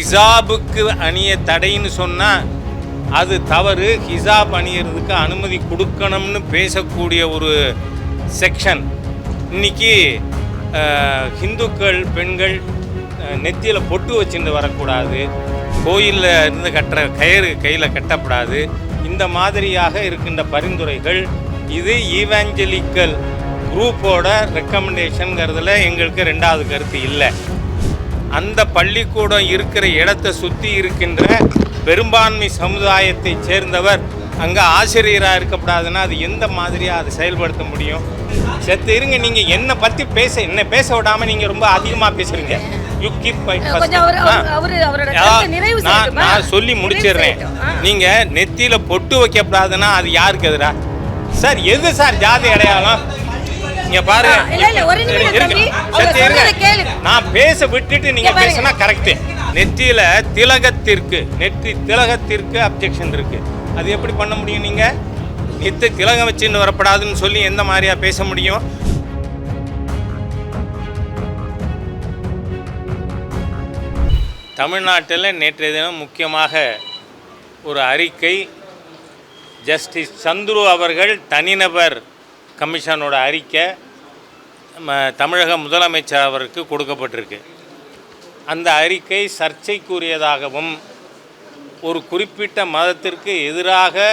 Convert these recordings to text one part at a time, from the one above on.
ஹிசாபுக்கு அணிய தடைன்னு சொன்னால் அது தவறு. ஹிசாப் அணியறதுக்கு அனுமதி கொடுக்கணும்னு பேசக்கூடிய ஒரு செக்ஷன். இன்னைக்கு ஹிந்துக்கள் பெண்கள் நெத்தியில் பொட்டு வச்சுட்டு வரக்கூடாது. கோயிலில் இருந்து கட்டுற கயிறு கையில் கட்டப்படாது. இந்த மாதிரியாக இருக்கின்ற பரிந்துரைகள் இது ஈவாஞ்சலிக்கல் குரூப்போட ரெக்கமெண்டேஷனுங்கிறதுல எங்களுக்கு ரெண்டாவது கருத்து இல்லை. அந்த பள்ளிக்கூடம் இருக்கிற இடத்தை சுற்றி இருக்கின்ற பெரும்பான்மை சமுதாயத்தை சேர்ந்தவர் அங்கே ஆசிரியராக இருக்கப்படாதுன்னா அது எந்த மாதிரியாக அதை செயல்படுத்த முடியும்? செத்து இருங்க நீங்கள் என்னை பற்றி பேச என்ன பேச விடாமல் நீங்கள் ரொம்ப அதிகமாக பேசுகிறீங்க யூ கீப் நான் சொல்லி முடிச்சிடுறேன். நீங்கள் நெத்தியில் பொட்டு வைக்கப்படாதுன்னா அது யாருக்கு எதிரா? சார் எது சார் ஜாதி அடையாளம்? இங்க பாரு நான் பேச விட்டுட்டு நீங்க. பேசினா கரெக்ட் நெத்தியில திலகத்திற்கு நெற்றி திலகத்திற்கு அப்ஜெக்ஷன் இருக்கு. அது எப்படி பண்ண முடியும் நீங்க? நெத்து திலகம் வச்சுன்னு வரப்படாதுன்னு சொல்லி எந்த மாதிரியா பேச முடியும்? தமிழ்நாட்டில் நேற்றைய தினம் முக்கியமாக ஒரு அறிக்கை ஜஸ்டிஸ் சந்துரு அவர்கள் தனிநபர் கமிஷனோட அறிக்கை தமிழக முதலமைச்சர் அவருக்கு கொடுக்கப்பட்டிருக்கு. அந்த அறிக்கை சர்ச்சைக்குரியதாகவும் ஒரு குறிப்பிட்ட மதத்திற்கு எதிராக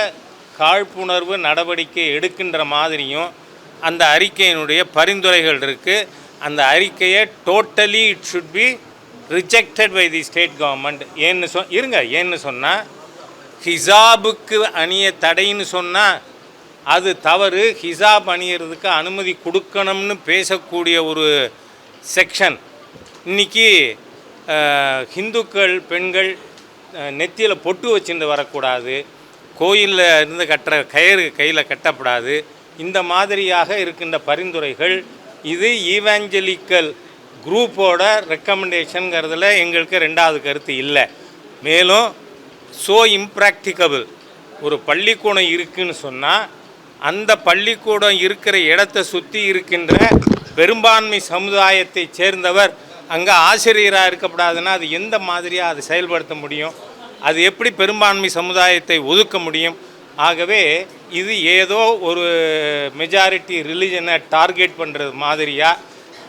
காழ்ப்புணர்வு நடவடிக்கை எடுக்கின்ற மாதிரியும் அந்த அறிக்கையினுடைய பரிந்துரைகள் இருக்குது அந்த அறிக்கையை totally it should be rejected by the state government ஏன்னு சொ இருங்க ஏன்னு சொன்னால் ஹிசாபுக்கு அணிய தடைன்னு சொன்னால் அது தவறு. ஹிசாப் அணியறதுக்கு அனுமதி கொடுக்கணும்னு பேசக்கூடிய ஒரு செக்ஷன். இன்னைக்கு ஹிந்துக்கள் பெண்கள் நெத்தியில் பொட்டு வச்சுட்டு வரக்கூடாது. கோயிலில் இருந்து கட்டுற கயிறு கையில் கட்டப்படாது. இந்த மாதிரியாக இருக்கின்ற பரிந்துரைகள் இது ஈவாஞ்சலிக்கல் குரூப்போட ரெக்கமெண்டேஷனுங்கிறதுல எங்களுக்கு ரெண்டாவது கருத்து இல்லை. மேலும் ஸோ இம்ப்ராக்டிகபிள் ஒரு பள்ளிக்கூடம் இருக்குதுன்னு சொன்னால் அந்த பள்ளிக்கூடம் இருக்கிற இடத்தை சுற்றி இருக்கின்ற பெரும்பான்மை சமுதாயத்தை சேர்ந்தவர் அங்கே ஆசிரியராக இருக்கக்கூடாதுன்னா அது எந்த மாதிரியாக அதை செயல்படுத்த முடியும்? அது எப்படி பெரும்பான்மை சமுதாயத்தை ஒதுக்க முடியும்? ஆகவே இது ஏதோ ஒரு மெஜாரிட்டி ரிலிஜனை டார்கெட் பண்ணுறது மாதிரியாக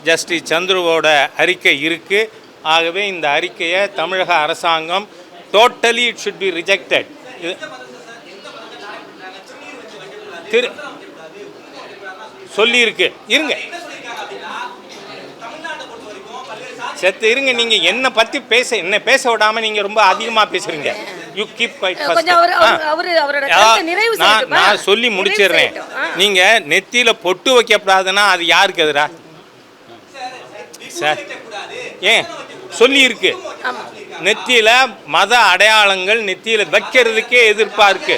ஜஸ்டிஸ் சந்துருவோட அறிக்கை இருக்குது ஆகவே இந்த அறிக்கையை தமிழக அரசாங்கம் totally it should be rejected திரு சொல்லியிருக்கு. இருங்க. செத்து இருங்க நீங்க என்ன பத்தி பேச என்ன பேச விடாம நீங்க ரொம்ப அதிகமா பேசுறீங்க. யூ கீப் நான் சொல்லி முடிச்சிடுறேன். நீங்க நெத்தியில பொட்டு வைக்கப்படாதுன்னா அது யாருக்கு எதிரா? சார் ஏன்? சொல்லி இருக்கு ஆமா. நெத்தியில மத அடையாளங்கள் நெத்தியில வைக்கிறதுக்கே எதிர்ப்பா இருக்கு.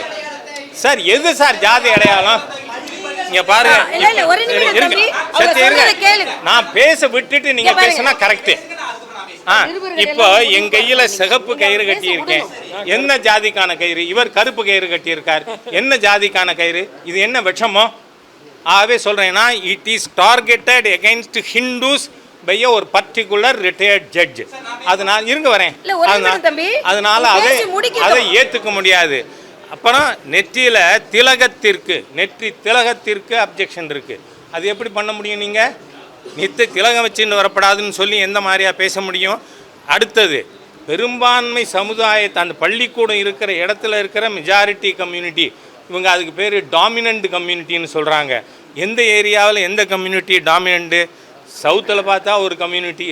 சார் எது சார் ஜாதி அடையாளம்? இங்க பாருங்க. நான் பேச விட்டுட்டு நீங்க. பேசினா கரெக்ட் இப்போ என் கையில சிகப்பு கயிறு கட்டி இருக்கேன் என்ன ஜாதிக்கான கயிறு? இவர் கருப்பு கயிறு கட்டி இருக்கார் என்ன ஜாதிக்கான கயிறு? இது என்ன விஷமோ? ஆகவே சொல்றேன்னா it is targeted against Hindus by ஒரு பர்டிகுலர் ரிட்டையர்ட் ஜட்ஜ் அதனால இருங்க வரேன். அதனால- அதை. அதை ஏத்துக்க முடியாது. அப்புறம் நெற்றியில் திலகத்திற்கு நெற்றி திலகத்திற்கு அப்ஜெக்ஷன் இருக்குது அது எப்படி பண்ண முடியும் நீங்கள் நித்து திலகம் வச்சுன்னு வரப்படாதுன்னு சொல்லி எந்த மாதிரியா பேச முடியும்? அடுத்தது பெரும்பான்மை சமுதாயத்தை அந்த பள்ளிக்கூடம் இருக்கிற இடத்துல இருக்கிற மெஜாரிட்டி கம்யூனிட்டி இவங்க அதுக்கு பேர் டாமினண்ட் கம்யூனிட்டின்னு சொல்கிறாங்க எந்த ஏரியாவில் எந்த கம்யூனிட்டி டாமினண்ட்டு சவுத்தில் பார்த்தா ஒரு கம்யூனிட்டி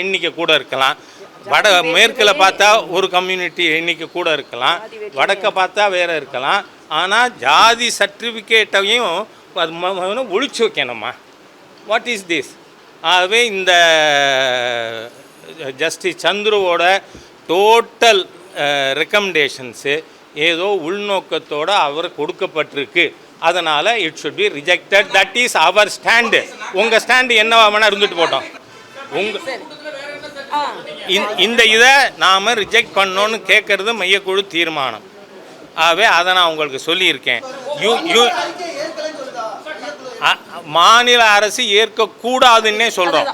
எண்ணிக்கை கூட இருக்கலாம். வட மேற்கில் பார்த்தா ஒரு கம்யூனிட்டி எண்ணிக்கை கூட இருக்கலாம். வடக்க பார்த்தா வேற இருக்கலாம். ஆனால் ஜாதி சர்டிஃபிகேட்டையும் அது ஒழிச்சு வைக்கணுமா? வாட் இஸ் திஸ் ஆகவே இந்த ஜஸ்டிஸ் சந்துருவோட டோட்டல் ரெக்கமெண்டேஷன்ஸு ஏதோ உள்நோக்கத்தோட அவர் கொடுக்கப்பட்டிருக்கு. அதனால் it should be rejected that is our stand உங்கள் ஸ்டாண்டு என்னவா வேணால் இருந்துட்டு போட்டோம். உங்கள். இந்த இதை நாம் ரிஜெக்ட் பண்ணோன்னு கேட்குறது மையக்குழு தீர்மானம். ஆகவே அதை நான் உங்களுக்கு சொல்லியிருக்கேன். யூ யூ மாநில அரசு ஏற்கக்கூடாதுன்னே சொல்கிறோம்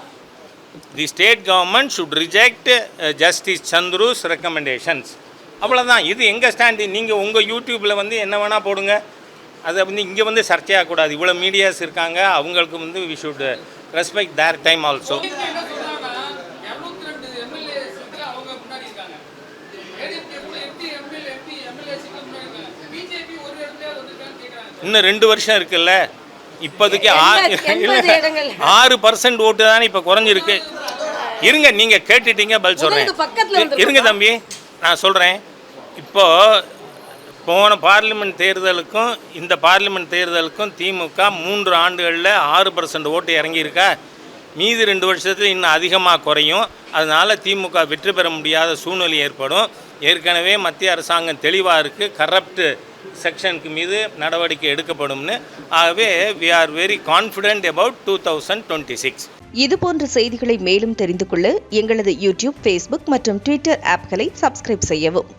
the state government should reject justice Chandru's recommendations அவ்வளோதான் இது எங்கள் ஸ்டாண்டு நீங்கள் உங்கள் யூடியூப்பில் வந்து என்ன வேணால் போடுங்க. அதை வந்து இங்கே வந்து சர்ச்சையாகக்கூடாது. இவ்வளோ மீடியாஸ் இருக்காங்க. அவங்களுக்கு வந்து we should respect their time also இன்னும் ரெண்டு வருஷம் இருக்குல்ல? இப்போதைக்கு. ஆறு பர்சன்ட் ஓட்டு தானே இப்போ குறைஞ்சிருக்கு. இருங்க நீங்கள் கேட்டுட்டீங்க பதில் சொல்கிறேன். இருங்க தம்பி நான் சொல்கிறேன் இப்போ போன பார்லிமெண்ட் தேர்தலுக்கும் இந்த பார்லிமெண்ட் தேர்தலுக்கும் திமுக மூன்று ஆண்டுகளில் ஆறு பர்சன்ட் ஓட்டு இறங்கியிருக்கா. மீதி ரெண்டு வருஷத்தில் இன்னும் அதிகமாக குறையும். அதனால் திமுக வெற்றி பெற முடியாத சூழ்நிலை ஏற்படும். ஏற்கனவே மத்திய அரசாங்கம் தெளிவாக இருக்குது கரப்ட் செக்ஷனுக்கு மீது நடவடிக்கை எடுக்கப்படும்னு. ஆகவே we are very confident about two thousand twenty six இது போன்ற செய்திகளை மேலும் தெரிந்து கொள்ள எங்களது யூடியூப் ஃபேஸ்புக் மற்றும் ட்விட்டர் ஆப்களை சப்ஸ்கிரைப் செய்யவும்.